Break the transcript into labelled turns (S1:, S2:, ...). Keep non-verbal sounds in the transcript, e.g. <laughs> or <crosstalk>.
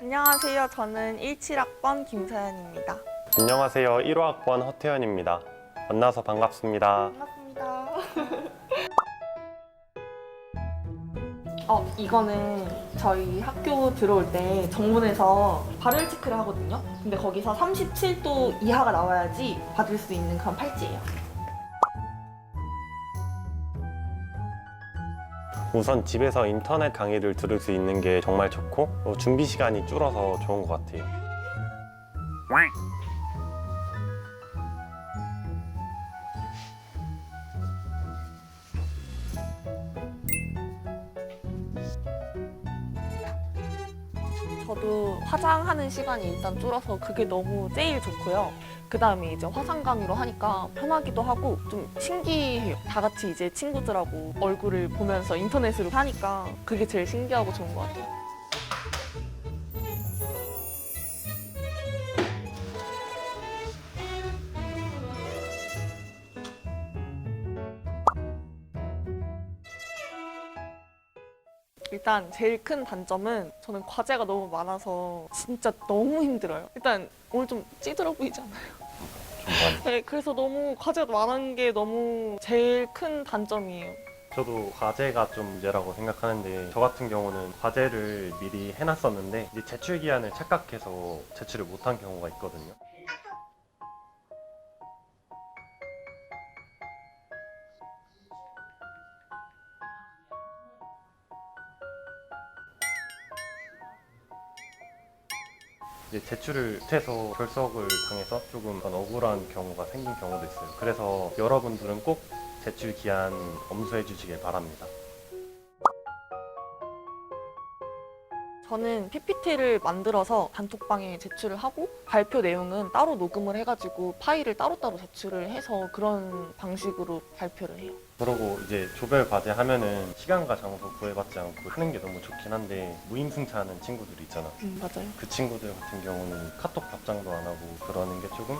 S1: 안녕하세요. 저는 17학번 김서연입니다.
S2: 안녕하세요. 1호학번 허태현입니다. 만나서 반갑습니다.
S1: 반갑습니다. <laughs> 어, 이거는 저희 학교 들어올 때 정문에서 발열 체크를 하거든요. 근데 거기서 37도 이하가 나와야지 받을 수 있는 그런 팔찌예요.
S2: 우선 집에서 인터넷 강의를 들을 수 있는 게 정말 좋고 어, 준비 시간이 줄어서 좋은 것 같아요.
S1: 저도 화장하는 시간이 일단 줄어서 그게 너무 제일 좋고요. 그 다음에 이제 화상 강의로 하니까 편하기도 하고 좀 신기해요. 다 같이 이제 친구들하고 얼굴을 보면서 인터넷으로 하니까 그게 제일 신기하고 좋은 것 같아요. 일단 제일 큰 단점은 저는 과제가 너무 많아서 진짜 너무 힘들어요. 일단 오늘 좀 찌들어
S2: 많이.
S1: 네, 그래서 너무 과제가 많은 게 너무 제일 큰 단점이에요.
S2: 저도 과제가 좀 문제라고 생각하는데 저 같은 경우는 과제를 미리 해놨었는데 이제 제출 기한을 착각해서 제출을 못한 경우가 있거든요. 이제 제출을 못해서 결석을 당해서 조금 억울한 경우가 생긴 경우도 있어요. 그래서 여러분들은 꼭 제출 기한 엄수해 주시길 바랍니다.
S1: 저는 PPT를 만들어서 단톡방에 제출을 하고 발표 내용은 따로 녹음을 해가지고 파일을 따로따로 제출을 해서 그런 방식으로 발표를 해요.
S2: 그러고 이제 조별 과제 하면은 시간과 장소 구애받지 않고 하는 게 너무 좋긴 한데 무임승차하는 친구들이 있잖아.
S1: 음, 맞아요.
S2: 그 친구들 같은 경우는 카톡 답장도 안 하고 그러는 게 조금